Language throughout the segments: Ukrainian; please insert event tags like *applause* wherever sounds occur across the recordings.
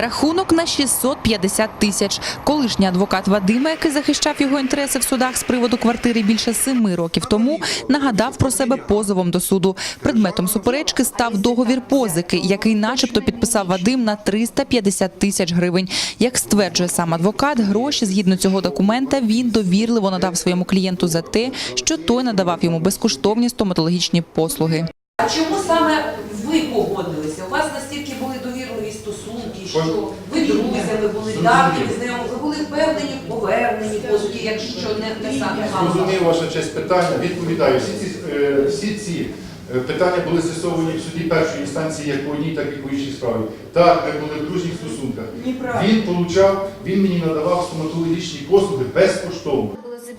Рахунок на 650 тисяч. Колишній адвокат Вадима, який захищав його інтереси в судах з приводу квартири більше семи років тому, нагадав про себе позовом до суду. Предметом суперечки став договір позики, який начебто підписав Вадим на 350 тисяч гривень. Як стверджує сам адвокат, гроші згідно цього документа він довірливо надав своєму клієнту за те, що той надавав йому безкоштовні стоматологічні послуги. А чому саме ви погодилися? У вас настільки були довірливі стосунки, що ви друзями були давніми знайомими, ви були впевнені в поверненні позики, якщо не, не саме вам. Зрозумів ваша честь питання. Відповідаю. Всі ці, е, всі ці е, питання були з'ясовані в суді першої інстанції як по одній, так і по іншій справі. Так, ми були в дружніх стосунках. Він получав, він мені надавав стоматологічні послуги безкоштовно.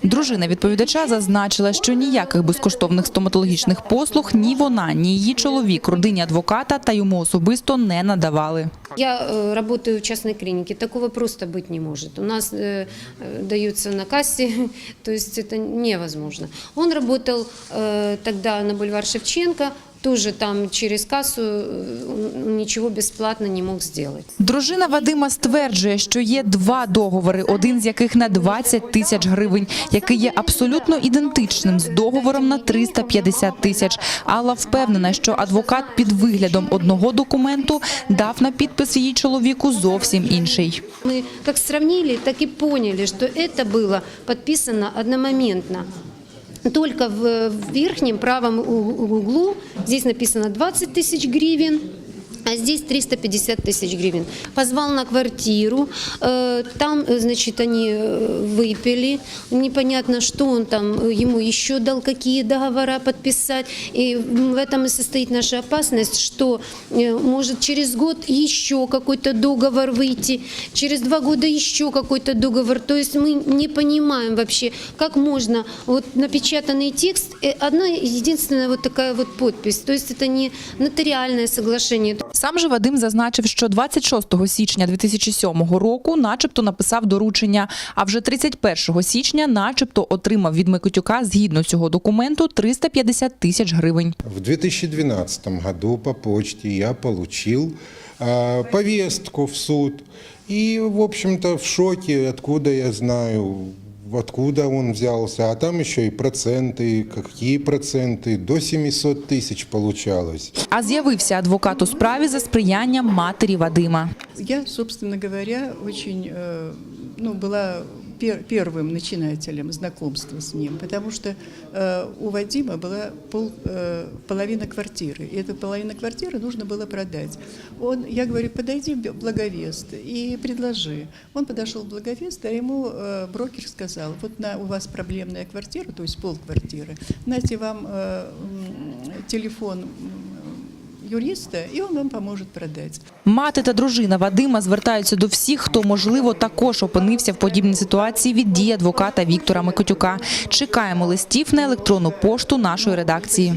Дружина відповідача зазначила, що ніяких безкоштовних стоматологічних послуг ні вона, ні її чоловік, родині адвоката та йому особисто не надавали. Я э, работаю в частной клинике, такого просто быть не может. У нас э, э, даются на кассе, *laughs* то есть это невозможно. Он работал э, тогда на бульвар Шевченко, тоже там через кассу э, он ничего бесплатно не мог сделать. Дружина Вадима стверджує, що є два договори, один з яких на 20 тисяч гривень, який є абсолютно ідентичним з договором на 350 тисяч. Алла впевнена, що адвокат під виглядом одного документу дав на підпис її чоловіку зовсім інший. Мы как сравнили, так и поняли, что это было подписано одномоментно. Только в верхнем правом углу здесь написано 20 тысяч гривен, а здесь 350 тысяч гривен. Позвал на квартиру, э, там, э, значит, они э, выпили, непонятно, что он там ему еще дал, какие договора подписать. И в этом и состоит наша опасность, что может через год еще какой-то договор выйти, через два года еще какой-то договор. То есть мы не понимаем вообще, как можно вот напечатанный текст, одна единственная вот такая вот подпись. То есть это не нотариальное соглашение. Сам же Вадим зазначив, що 26 січня 2007 року начебто написав доручення, а вже 31 січня начебто отримав від Микитюка згідно цього документу 350 тисяч гривень. В 2012 году по почте я получил повестку в суд. И, в общем-то, в шоке, откуда я знаю, откуда он взялся. А там еще и проценты, какие проценты, до 700 тысяч получалось. А з'явився адвокат у справі за сприянням матері Вадима. Я, собственно говоря, очень э, ну, была пер- первым начинателем знакомства с ним, потому что э, у Вадима была пол, э, половина квартиры, и эту половину квартиры нужно было продать. Он, я говорю, подойди в Благовест и предложи. Он подошел в Благовест, а ему э, брокер сказал, вот на, у вас проблемная квартира, то есть полквартиры, нате вам э, м, телефон м, юриста, и он вам поможет продать. Мати та дружина Вадима звертаються до всіх, хто можливо також опинився в подібній ситуації від дії адвоката Віктора Микотюка. Чекаємо листів на електронну пошту нашої редакції.